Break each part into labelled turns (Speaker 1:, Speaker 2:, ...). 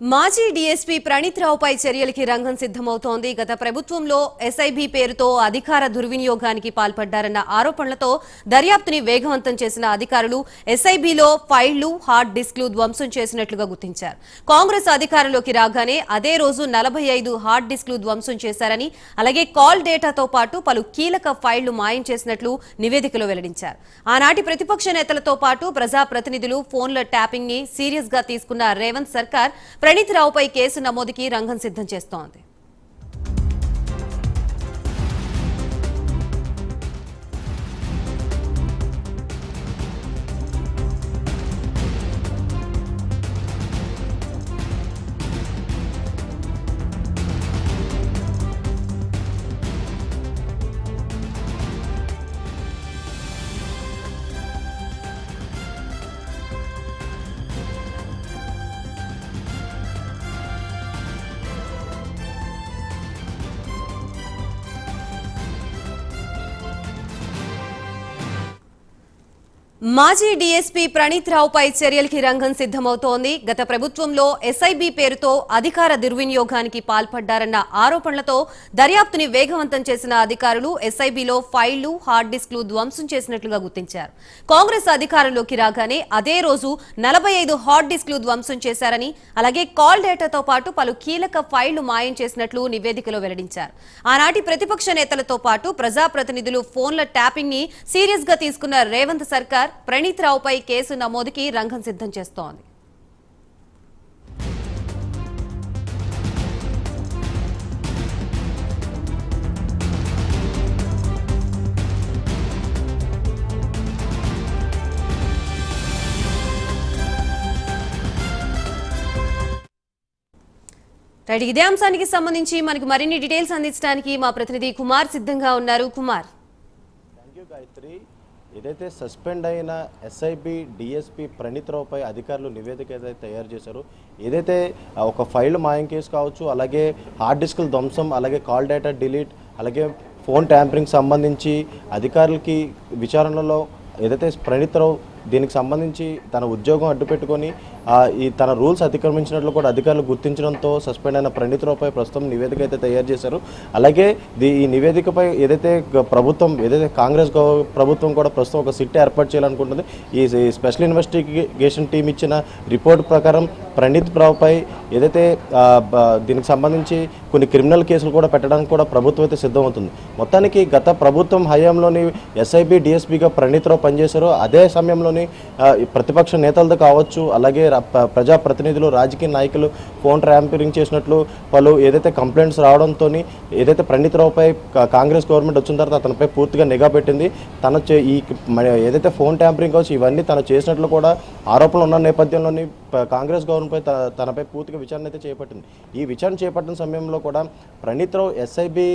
Speaker 1: మాజీ డీఎస్పీ ప్రణీత్ రావుపై చర్యలకి రంగం సిద్ధమవుతోంది. గత ప్రభుత్వంలో ఎస్ఐబి పేరుతో అధికార దుర్వినియోగానికి పాల్పడ్డారన్న ఆరోపణలతో దర్యాప్తుని వేగవంతం చేసిన అధికారులు ఎస్ఐబిలో ఫైళ్ళు హార్డ్ డిస్క్లు ధ్వంసం చేసినట్లుగా గుర్తించారు. కాంగ్రెస్ అధికారంలోకి రాగానే అదే రోజు నలభై ఐదు హార్డ్ డిస్క్లు ధ్వంసం చేశారని అలాగే కాల్ డేటాతో పాటు పలు కీలక ఫైళ్ళు మాయం చేసినట్లు నివేదికలో వెల్లడించారు. ఆనాటి ప్రతిపక్ష నేతలతో పాటు ప్రజాప్రతినిధులు ఫోన్ల ట్యాపింగ్ని సీరియస్గా తీసుకున్న రేవంత్ సర్కార్ ప్రణీత్ రావుపై కేసు నమోదుకి రంగం సిద్ధం చేస్తోంది. మాజీ డీఎస్పీ ప్రణీత్ రావుపై చర్యలకి రంగం సిద్ధమవుతోంది. గత ప్రభుత్వంలో ఎస్ఐబి పేరుతో అధికార దుర్వినియోగానికి పాల్పడ్డారన్న ఆరోపణలతో దర్యాప్తుని వేగవంతం చేసిన అధికారులు ఎస్ఐబిలో ఫైళ్ళు హార్డ్ డిస్క్లు ధ్వంసం చేసినట్లుగా గుర్తించారు. కాంగ్రెస్ అధికారంలోకి రాగానే అదే రోజు నలభై ఐదు హార్డ్ డిస్క్లు ధ్వంసం చేశారని అలాగే కాల్ డేటాతో పాటు పలు కీలక ఫైళ్ళు మాయం చేసినట్లు నివేదికలో వెల్లడించారు. ఆనాటి ప్రతిపక్ష నేతలతో పాటు ప్రజాప్రతినిధులు ఫోన్ల ట్యాపింగ్ని సీరియస్గా తీసుకున్న రేవంత్ సర్కార్ ప్రణీత్ రావుపై కేసు నమోదుకి రంగం సిద్ధం చేస్తోంది. రైట్ ఇదే అంశానికి సంబంధించి మనకు మరిన్ని డీటెయిల్స్ అందించడానికి మా ప్రతినిధి కుమార్ సిద్ధంగా ఉన్నారు. కుమార్.
Speaker 2: Thank you Gayatri. ఏదైతే సస్పెండ్ అయిన ఎస్ఐబి డిఎస్పి ప్రణీత్ అధికారులు నివేదిక ఏదైతే తయారు చేశారో ఏదైతే ఒక ఫైల్ మాయం కేసు కావచ్చు అలాగే హార్డ్ డిస్క్ల ధ్వంసం అలాగే కాల్ డేటా డిలీట్ అలాగే ఫోన్ ట్యాంపరింగ్ సంబంధించి అధికారులకి విచారణలో ఏదైతే ప్రణీత్ రావు దీనికి సంబంధించి తన ఉద్యోగం అడ్డు పెట్టుకొని ఈ తన రూల్స్ అతిక్రమించినట్లు కూడా అధికారులు గుర్తించడంతో సస్పెండ్ అయిన ప్రణీత్ రావుపై ప్రస్తుతం నివేదిక అయితే తయారు చేశారు. అలాగే దీ- ఈ నివేదికపై ఏదైతే ప్రభుత్వం ఏదైతే కాంగ్రెస్ ప్రభుత్వం కూడా ప్రస్తుతం ఒక సిట్ ఏర్పాటు చేయాలనుకుంటుంది ఈ స్పెషల్ ఇన్వెస్టిగేషన్ టీం ఇచ్చిన రిపోర్ట్ ప్రకారం ప్రణీత్ రావుపై ఏదైతే దీనికి సంబంధించి కొన్ని క్రిమినల్ కేసులు కూడా పెట్టడానికి కూడా ప్రభుత్వం అయితే సిద్ధమవుతుంది. మొత్తానికి గత ప్రభుత్వం హయాంలోని ఎస్ఐబి డిఎస్పీగా ప్రణీత్ రావు పనిచేశారో. అదే సమయంలోని ప్రతిపక్ష నేతలతో కావచ్చు అలాగే ప్రజాప్రతినిధులు రాజకీయ నాయకులు ఫోన్ ట్యాంపరింగ్ చేసినట్లు పలు ఏదైతే కంప్లైంట్స్ రావడంతో ఏదైతే ప్రణీత్ రావుపై కాంగ్రెస్ గవర్నమెంట్ వచ్చిన తర్వాత అతనిపై పూర్తిగా నిఘా పెట్టింది. తన చే- ఈ ఏదైతే ఫోన్ ట్యాంపరింగ్ కావచ్చు ఇవన్నీ తను చేసినట్లు కూడా ఆరోపణలు ఉన్న నేపథ్యంలోని కాంగ్రెస్ గవర్నమెంట్ తనపై పూర్తిగా విచారణ అయితే చేపట్టింది. ఈ విచారణ చేపట్టిన సమయంలో కూడా ప్రణీత్ రావు ఎస్ఐబి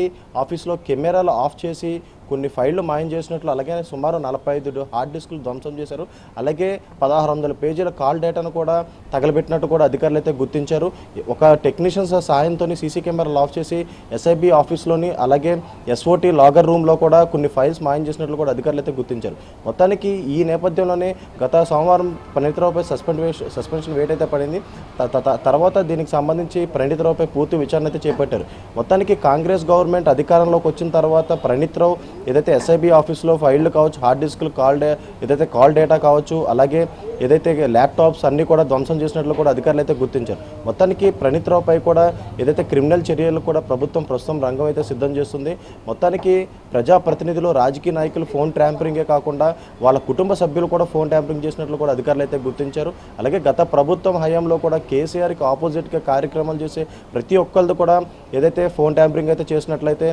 Speaker 2: ఆఫీస్లో కెమెరాలు ఆఫ్ చేసి కొన్ని ఫైళ్ళు మాయం చేసినట్లు అలాగే సుమారు నలభై ఐదు హార్డ్ డిస్కులు ధ్వంసం చేశారు. అలాగే పదహారు వందల పేజీల కాల్ డేటాను కూడా తగలబెట్టినట్టు కూడా అధికారులు అయితే గుర్తించారు. ఒక టెక్నీషియన్స్ సాయంతో సీసీ కెమెరాలు ఆఫ్ చేసి ఎస్ఐబి ఆఫీస్లోని అలాగే ఎస్ఓటి లాగర్ రూమ్లో కూడా కొన్ని ఫైల్స్ మాయం చేసినట్లు కూడా అధికారులు అయితే గుర్తించారు. మొత్తానికి ఈ నేపథ్యంలోనే గత సోమవారం ప్రణీతరావుపై సస్పెండ్ సస్పెన్షన్ వేట్ అయితే పడింది. తర్వాత దీనికి సంబంధించి ప్రణీతరావుపై పూర్తి విచారణ అయితే చేపట్టారు. మొత్తానికి కాంగ్రెస్ గవర్నమెంట్ అధికారంలోకి వచ్చిన తర్వాత ప్రణీత్ రావు ఏదైతే ఎస్ఐబి ఆఫీస్లో ఫైళ్ళు కావచ్చు హార్డ్ డిస్క్లు కాల్ డే ఏదైతే కాల్ డేటా కావచ్చు అలాగే ఏదైతే ల్యాప్టాప్స్ అన్ని కూడా ధ్వంసం చేసినట్లు కూడా అధికారులు అయితే గుర్తించారు. మొత్తానికి ప్రణీత్ రావుపై కూడా ఏదైతే క్రిమినల్ చర్యలు కూడా ప్రభుత్వం ప్రస్తుతం రంగం అయితే సిద్ధం చేస్తుంది. మొత్తానికి ప్రజాప్రతినిధులు రాజకీయ నాయకులు ఫోన్ ట్యాంపరింగే కాకుండా వాళ్ళ కుటుంబ సభ్యులు కూడా ఫోన్ ట్యాంపరింగ్ చేసినట్లు కూడా అధికారులు అయితే గుర్తించారు. అలాగే గత ప్రభుత్వం హయాంలో కూడా కేసీఆర్కి ఆపోజిట్గా కార్యక్రమాలు చేసే ప్రతి ఒక్కరిది కూడా ఏదైతే ఫోన్ ట్యాంపరింగ్ అయితే చేసినట్లయితే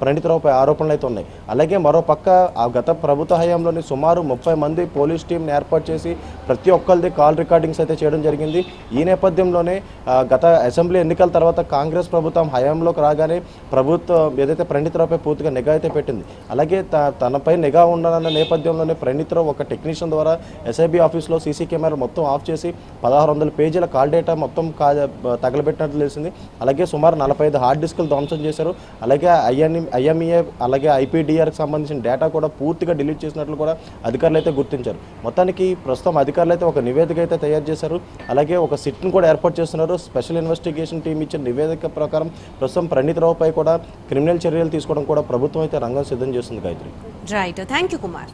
Speaker 2: ప్రణీత్ రావుపై ఆరోపణలు అయితే ఉన్నాయి. అలాగే మరో పక్క ఆ గత ప్రభుత్వ హయాంలోని సుమారు ముప్పై మంది పోలీస్ టీంని ఏర్పాటు చేసి ప్రతి ఒక్కరిది కాల్ రికార్డింగ్స్ అయితే చేయడం జరిగింది. ఈ నేపథ్యంలోనే గత అసెంబ్లీ ఎన్నికల తర్వాత కాంగ్రెస్ ప్రభుత్వం హయాంలోకి రాగానే ప్రభుత్వం ఏదైతే ప్రణితరావుపై పూర్తిగా నిఘా అయితే పెట్టింది. అలాగే త- తనపై నిఘా ఉండాలన్న నేపథ్యంలోనే ప్రణితరావు ఒక టెక్నీషియన్ ద్వారా ఎస్ఐబి ఆఫీస్లో సీసీ కెమెరా మొత్తం ఆఫ్ చేసి పదహారు వందల పేజీల కాల్ డేటా మొత్తం కా తగలబెట్టినట్లు తెలిసింది. అలాగే సుమారు నలభై ఐదు హార్డ్ డిస్కులు ధ్వంసం చేశారు. అలాగే ఐఎన్ఈ ఐఎంఈఏ అలాగే ఐపీడీఆర్కి సంబంధించిన డేటా కూడా పూర్తిగా డిలీట్ చేసినట్లు కూడా అధికారులు అయితే గుర్తించారు. మొత్తానికి ప్రస్తుతం అధికారులు అయితే ఒక నివేదిక అయితే తయారు చేశారు. అలాగే ఒక సిట్ను కూడా ఏర్పాటు చేస్తున్నారు. స్పెషల్ ఇన్వెస్టిగేషన్ టీం ఇచ్చిన నివేదిక ప్రకారం ప్రస్తుతం ప్రణీతరావుపై కూడా క్రిమినల్ చర్యలు తీసుకోవడం కూడా ప్రభుత్వం అయితే రంగం సిద్ధం చేస్తుంది Gayatri.
Speaker 1: Right. Thank you Kumar.